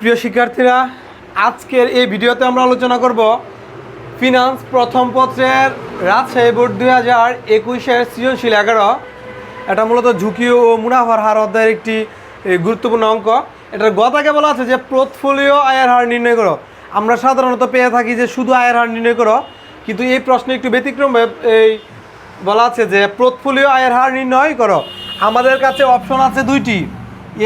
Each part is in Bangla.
প্রিয় শিক্ষার্থীরা, আজকের এই ভিডিওতে আমরা আলোচনা করব ফিনান্স প্রথম পত্রের রাজশাহী বোর্ড দুই হাজার একুশের সৃজনশীল এগারো। এটা মূলত ঝুঁকি ও মুনাফার হার অধ্যায়ের একটি গুরুত্বপূর্ণ অঙ্ক। এটার গতাকে বলা আছে যে পোর্টফোলিও আয়ের হার নির্ণয় করো। আমরা সাধারণত পেয়ে থাকি যে শুধু আয়ের হার নির্ণয় করো, কিন্তু এই প্রশ্নে একটু ব্যতিক্রম এই, বলা আছে যে পোর্টফোলিও আয়ের হার নির্ণয় করো। আমাদের কাছে অপশন আছে দুইটি।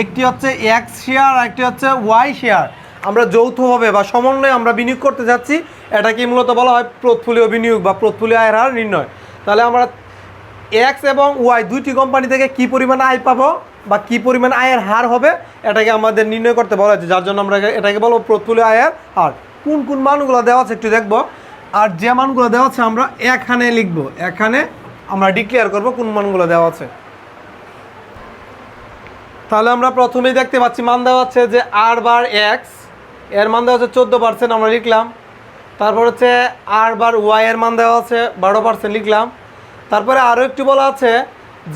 একটি হচ্ছে এক্স শেয়ার আর একটি হচ্ছে ওয়াই শেয়ার আমরা যৌথভাবে বা সমন্বয়ে আমরা বিনিয়োগ করতে যাচ্ছি এটাকে মূলত বলা হয় পোর্টফোলিও বিনিয়োগ বা পোর্টফোলিও আয়ের হার নির্ণয়। তাহলে আমরা এক্স এবং ওয়াই দুইটি কোম্পানি থেকে কি পরিমাণ আয় পাবো বা কি পরিমাণ আয়ের হার হবে, এটাকে আমাদের নির্ণয় করতে বলা হয়েছে। যার জন্য আমরা এটাকে বলব পোর্টফোলিও আয়ের হার। কোন কোন মানগুলো দেওয়া আছে একটু দেখব। আর যে মানগুলো দেওয়া আছে আমরা এখানে লিখব। এখানে আমরা ডিক্লেয়ার করব কোন মানগুলো দেওয়া আছে। তাহলে আমরা প্রথমেই দেখতে পাচ্ছি, মান দেওয়া হচ্ছে যে আর বার এক্সের মান দেওয়া হচ্ছে চোদ্দ পার্সেন্ট আমরা লিখলাম। তারপর হচ্ছে আর বার ওয়াই এর মান দেওয়া আছে বারো পার্সেন্ট লিখলাম। তারপরে আরও একটু বলা আছে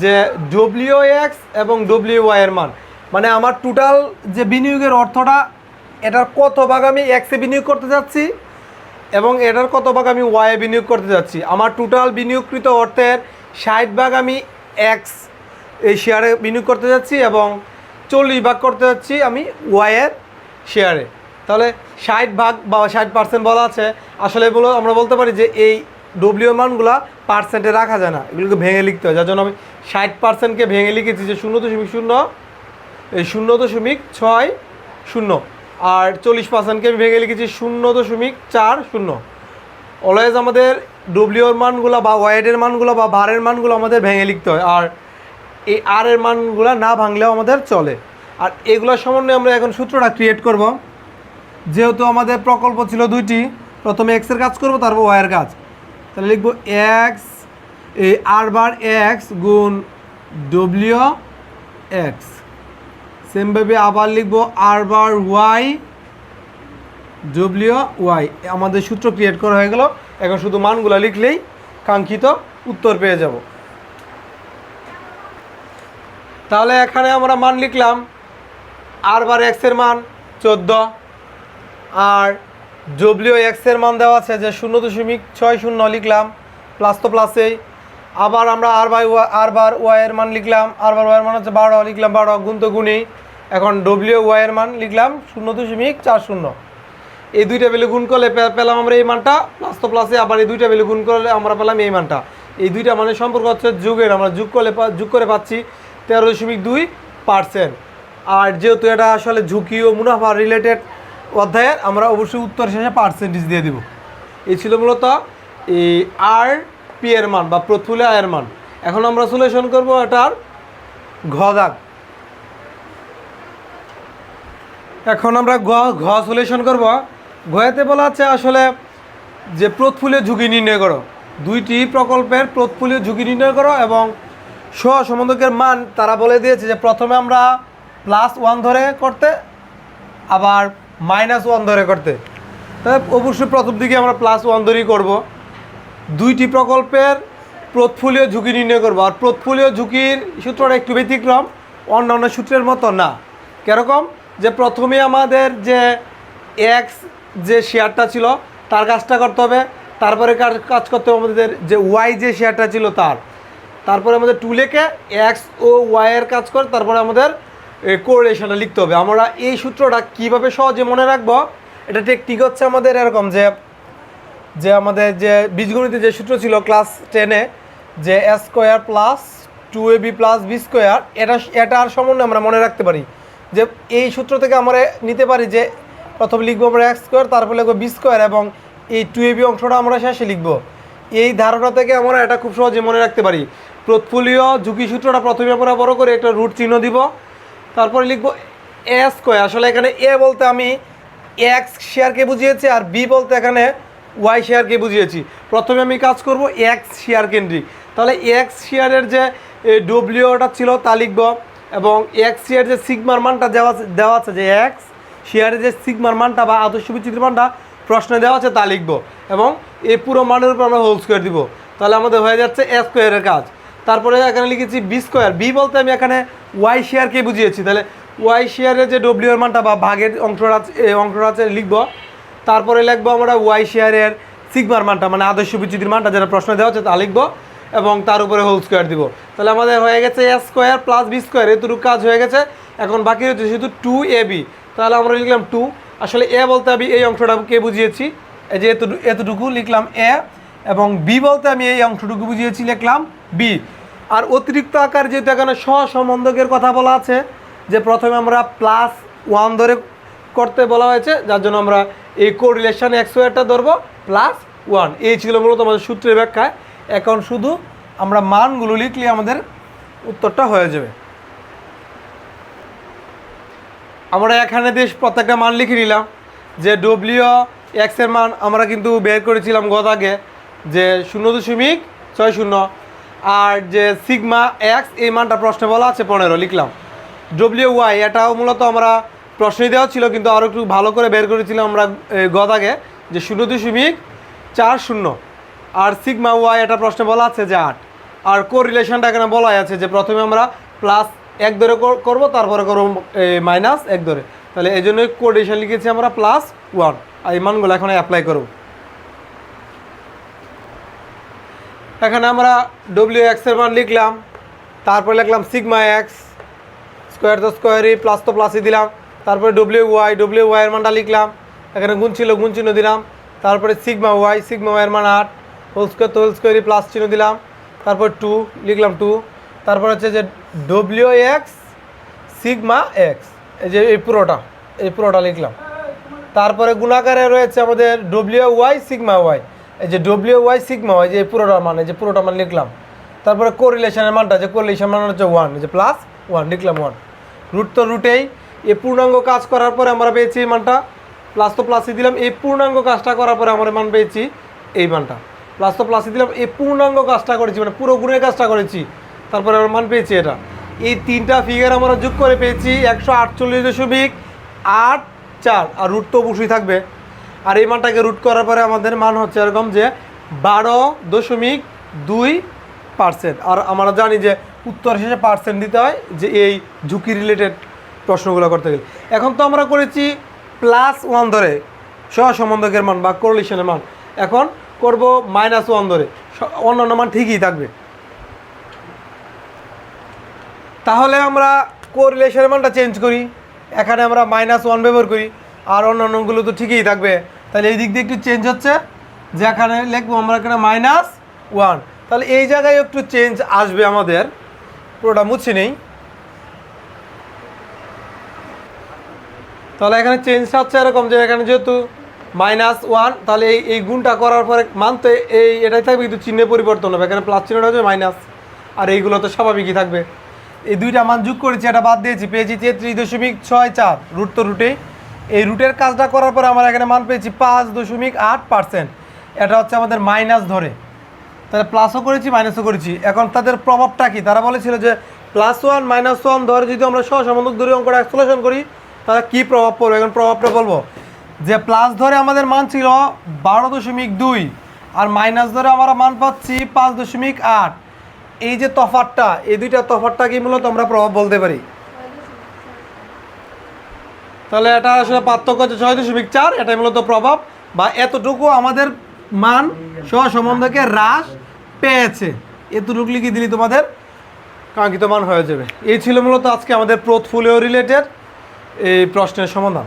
যে ডব্লিউ এক্স এবং ডব্লিউ ওয়াই এর মান। মানে আমার টোটাল যে বিনিয়োগের অর্থটা, এটার কত ভাগ আমি এক্সে বিনিয়োগ করতে যাচ্ছি এবং এটার কত ভাগ আমি ওয়াই বিনিয়োগ করতে যাচ্ছি? আমার টোটাল বিনিয়োগকৃত অর্থের ষাট ভাগ আমি এক্স এই শেয়ারে বিনিয়োগ করতে যাচ্ছি এবং চল্লিশ ভাগ করতে যাচ্ছি আমি ওয়াইয়ের শেয়ারে তাহলে ষাট ভাগ বা ষাট পার্সেন্ট বলা আছে। আসলে এগুলো আমরা বলতে পারি যে এই ডব্লিউ মানগুলো পার্সেন্টে রাখা যায় না। এগুলোকে ভেঙে লিখতে হয়। যার জন্য আমি ষাট পার্সেন্টকে ভেঙে লিখেছি যে শূন্য দশমিক শূন্য, এই শূন্য দশমিক ছয় শূন্য। আর চল্লিশ পার্সেন্টকে আমি ভেঙে লিখেছি শূন্য দশমিক চার শূন্য। অলওয়েজ আমাদের ডব্লিউর মানগুলো বা ওয়াইডের মানগুলো বা বারের মানগুলো আমাদের ভেঙে লিখতে হয়। আর এই আর এর মানগুলো না ভাঙলেও আমাদের চলে। আর এগুলোর সমন্বয়ে আমরা এখন সূত্রটা ক্রিয়েট করব। যেহেতু আমাদের প্রকল্প ছিল দুইটি, প্রথমে এক্সের কাজ করব, তারপর ওয়াইয়ের কাজ। তাহলে লিখব এক্স এই আর বার এক্স গুণ ডব্লিউ এক্স সেমভাবে আবার লিখব আর বার ওয়াই ডব্লিউ ওয়াই আমাদের সূত্র ক্রিয়েট করা হয়ে গেল। এখন শুধু মানগুলো লিখলেই কাঙ্ক্ষিত উত্তর পেয়ে যাব। তাহলে এখানে আমরা মান লিখলাম আর বার এক্সের মান চোদ্দ, আর ডব্লিউ এক্সের মান দেওয়া আছে যে শূন্য দশমিক ছয় শূন্য লিখলাম প্লাস তো প্লাসেই আবার আমরা আর বাই আর বার ওয়াইয়ের মান লিখলাম আর বার ওয়াইয়ের মান হচ্ছে বারো, লিখলাম বারো গুণ তো গুণেই। এখন ডব্লিউ ওয়াইয়ের মান লিখলাম শূন্য দশমিক চার শূন্য। এই দুইটা ভ্যালু গুণ করলে পেলাম আমরা এই মানটা প্লাস তো প্লাসে আবার এই দুইটা ভ্যালু গুণ করলে আমরা পেলাম এই মানটা। এই দুইটা মানে সম্পর্ক হচ্ছে যুগের, আমরা যোগ করলে যোগ করে পাচ্ছি। তেরো দশমিক দুই পার্সেন্ট। আর যেহেতু এটা আসলে ঝুঁকি ও মুনাফা রিলেটেড অধ্যায়ের, আমরা অবশ্যই উত্তর শেষে পার্সেন্টেজ দিয়ে দিব। এই ছিল মূলত এই আর পি এর মান বা প্রথুলে আয়ের মান। এখন আমরা সলিউশন করব এটার ঘ দাগ। এখন আমরা ঘ ঘ সলিউশন করব। ঘয়েতে বলা আছে আসলে যে প্রতফুলের ঝুঁকি নির্ণয় করো। দুইটি প্রকল্পের প্রতফুলের ঝুঁকি নির্ণয় করো এবং সহসম্বন্ধকের মান তারা বলে দিয়েছে যে প্রথমে আমরা প্লাস ওয়ান ধরে করতে, আবার মাইনাস ওয়ান ধরে করতে। অবশ্যই প্রথম দিকে আমরা প্লাস ওয়ান ধরেই করব। দুইটি প্রকল্পের পোর্টফোলিও ঝুঁকি নির্ণয় করব। আর পোর্টফোলিও ঝুঁকির সূত্রটা একটু ব্যতিক্রম, অন্যান্য সূত্রের মতো না। কীরকম? যে প্রথমে আমাদের যে এক্স যে শেয়ারটা ছিল, তার কাজটা করতে হবে। তারপরে কাজ করতে হবে আমাদের যে ওয়াই যে শেয়ারটা ছিল তার। তারপরে আমাদের টুলেকে এক্স ও ওয়াইয়ের কাজ করে, তারপরে আমাদের কোরিলেশনটা লিখতে হবে। আমরা এই সূত্রটা কীভাবে সহজে মনে রাখব? এটা টেকনিক হচ্ছে আমাদের এরকম যে যে আমাদের যে বীজগণিতের যে সূত্র ছিল ক্লাস টেনে যে A square plus two A B plus B square এটা এটার সম্বন্ধে আমরা মনে রাখতে পারি। যে এই সূত্র থেকে আমরা নিতে পারি যে, প্রথম লিখব আমরা এক্স স্কোয়ার তারপর লিখব বি স্কোয়ার এবং এই টু এ বি অংশটা আমরা শেষে লিখব। এই ধারণা থেকে আমরা এটা খুব সহজে মনে রাখতে পারি। পোর্টফোলিও ঝুঁকি সূত্রটা প্রথমে আমরা বড় করে একটা রুট চিহ্ন দিব। তারপরে লিখব এ স্কোয়ার আসলে এখানে এ বলতে আমি এক্স শেয়ারকে বুঝিয়েছি আর বি বলতে এখানে ওয়াই শেয়ারকে বুঝিয়েছি। প্রথমে আমি কাজ করব এক্স শেয়ার কেন্দ্রিক। তাহলে এক্স শেয়ারের যে ডব্লিউটা ছিল তা লিখব এবং এক্স শেয়ার যে সিগমার মানটা দেওয়া দেওয়া আছে যে এক্স শেয়ারের যে সিগমার মানটা বা আদর্শ বিচিত্র মানটা প্রশ্নে দেওয়া আছে তা লিখব এবং এই পুরো মানের উপর আমরা হোল স্কোয়ার দিব। তাহলে আমাদের হয়ে যাচ্ছে এ স্কোয়ারের কাজ। তারপরে এখানে লিখেছি বি স্কোয়ার বি বলতে আমি এখানে ওয়াই শেয়ারকে বুঝিয়েছি। তাহলে ওয়াই শেয়ারের যে ডব্লিউ এর মানটা বা ভাগের অংশটা অংশটা আছে, লিখব। তারপরে লিখব আমরা ওয়াই শেয়ারের সিগমার মানটা মানে আদর্শ বিচ্যুতির মানটা, যেটা প্রশ্ন দেওয়া হচ্ছে তা লিখব এবং তার উপরে হোল স্কোয়ার দিব। তাহলে আমাদের হয়ে গেছে A square plus B square এতটুকু কাজ হয়ে গেছে। এখন বাকি হচ্ছে শুধু টু এ বি তাহলে আমরা লিখলাম টু আসলে এ বলতে আমি এই অংশটা কে বুঝিয়েছি? এই যে এতটুকু লিখলাম এ এবং বি বলতে আমি এই অংশটুকু বুঝিয়েছি, লিখলাম বি আর অতিরিক্ত আকার যেহেতু এখানে সহসম্বন্ধকের কথা বলা আছে, যে প্রথমে আমরা প্লাস ওয়ান ধরে করতে বলা হয়েছে, যার জন্য আমরা এই কোরিলেশন এক্স একটা ধরবো প্লাস ওয়ান এই ছিল মূলত আমাদের সূত্রের ব্যাখ্যায়। এখন শুধু আমরা মানগুলো লিখলে আমাদের উত্তরটা হয়ে যাবে। আমরা এখানে বেশ প্রত্যেকটা মান লিখে নিলাম, যে ডব্লিউ এক্সের মান আমরা কিন্তু বের করেছিলাম গত আগে, যে শূন্য দশমিক ছয় শূন্য। আর যে সিগমা এক্স, এই মানটা প্রশ্নে বলা আছে পনেরো, লিখলাম। ডব্লিউ ওয়াই এটাও মূলত আমরা প্রশ্নে দেওয়া ছিল, কিন্তু আরও একটু ভালো করে বের করেছিলাম আমরা আগে, যে শূন্য দশমিক চার শূন্য। আর সিগমা ওয়াই এটা প্রশ্নে বলা আছে যে আট। আর কো রিলেশনটা এখানে বলাই আছে যে প্রথমে আমরা প্লাস এক ধরে কর- করব, তারপরে করব মাইনাস এক ধরে। তাহলে এই জন্য কোডিশন লিখেছি আমরা প্লাস ওয়ান আর এই মানগুলো এখন অ্যাপ্লাই করব। এখানে আমরা ডব্লিউ এক্সের মান লিখলাম, তারপরে লিখলাম সিগমা এক্স স্কোয়ার তো স্কোয়ারই প্লাস তো প্লাসই দিলাম, তারপরে ডব্লিউ ওয়াই ডব্লিউ ওয়াই এর মানটা লিখলাম, এখানে গুণ ছিল গুণ চিহ্ন দিলাম, তারপরে সিগমা ওয়াই সিগমা ওয়াই এর মান আট হোল স্কোয়ার তো হোল স্কোয়ারই প্লাস চিহ্ন দিলাম, তারপর টু লিখলাম টু তারপর হচ্ছে যে ডব্লিউ এক্স সিগমা এক্স এই যে এই পুরোটা এই পুরোটা লিখলাম, তারপরে গুণাকারে রয়েছে আমাদের ডব্লিউ ওয়াই সিগমা ওয়াই এই যে ডব্লিউ ওয়াই সিগমা ওয়াই যে পুরোটা মানে যে পুরোটা মান লিখলাম। তারপরে কোরিলেশনের মানটা যে কোরিলেশন মান হচ্ছে ওয়ান যে প্লাস ওয়ান লিখলাম ওয়ান রুট তো রুটেই এই। পূর্ণাঙ্গ কাজ করার পরে আমরা পেয়েছি এই মানটা। প্লাস তো প্লাসই দিলাম। এই পূর্ণাঙ্গ কাজটা করার পরে আমরা মান পেয়েছি এই মানটা। প্লাস তো প্লাসই দিলাম। এই পূর্ণাঙ্গ কাজটা করেছি মানে পুরো গুণের কাজটা করেছি। তারপরে আমরা মান পেয়েছি এটা। এই তিনটা ফিগার আমরা যোগ করে পেয়েছি একশো আটচল্লিশ দশমিক আট চার। আর রুট তো অবশ্যই থাকবে। আর এই মানটাকে রুট করার পরে আমাদের মান হচ্ছে এরকম যে বারো দশমিক দুই পার্সেন্ট আর আমরা জানি যে উত্তর শেষে পার্সেন্ট দিতে হয় যে এই ঝুঁকি রিলেটেড প্রশ্নগুলো করতে গেলে। এখন তো আমরা করেছি প্লাস ওয়ান ধরে। সহসম্বন্ধকের মান বা কোরিলেশনের মান। এখন করব মাইনাস ওয়ান ধরে। অন্যান্য মান ঠিকই থাকবে। তাহলে আমরা কোরিলেশনের মানটা চেঞ্জ করি। এখানে আমরা মাইনাস ওয়ান ব্যবহার করি। আর অন্যান্যগুলো তো ঠিকই থাকবে। তাহলে এই দিক দিয়ে একটু চেঞ্জ হচ্ছে, যে এখানে লিখব আমরা এখানে মাইনাস ওয়ান তাহলে এই জায়গায় একটু চেঞ্জ আসবে আমাদের, পুরোটা মুছে নেই। তাহলে এখানে চেঞ্জটা হচ্ছে এরকম যে এখানে যেহেতু মাইনাস ওয়ান তাহলে এই এই গুণটা করার পরে মান তো এই, এটাই থাকবে কিন্তু চিহ্নে পরিবর্তন হবে। এখানে প্লাস চিহ্নটা হচ্ছে মাইনাস আর এইগুলো তো স্বাভাবিকই থাকবে। এই দুইটা মান যোগ করেছি, এটা বাদ দিয়েছি, পেয়েছি তেত্রিশ দশমিক ছয় চার রুট তো রুটে এই রুটের কাজটা করার পরে আমরা এখানে মান পেয়েছি পাঁচ দশমিক আট পার্সেন্ট। এটা হচ্ছে আমাদের মাইনাস ধরে। তাহলে প্লাসও করেছি মাইনাসও করেছি। এখন তাদের প্রভাবটা কি? তারা বলেছিল যে প্লাস ওয়ান মাইনাস ওয়ান ধরে যদি আমরা সহসম্বন্ধক ধরে অঙ্কটা এক্সপ্লেশন করি, তাহলে কী প্রভাব পড়বে? এখন প্রভাবটা বলব। যে প্লাস ধরে আমাদের মান ছিল বারো দশমিক দুই, আর মাইনাস ধরে আমরা মান পাচ্ছি পাঁচ দশমিক আট। এই যে তফাতটা এই দুইটা তফাতটা কি মূলত আমরা প্রভাব বলতে পারি? তাহলে এটা আসলে পার্থক্য হচ্ছে ছয় দশমিক চার, এটাই মূলত প্রভাব। বা এতটুকু আমাদের মান সহ সম্বন্ধকে হ্রাস পেয়েছে। এতটুকু লিখে দিলি তোমাদের কাঙ্ক্ষিত মান হয়ে যাবে। এই ছিল মূলত আজকে আমাদের পোর্টফোলিও রিলেটেড এই প্রশ্নের সমাধান।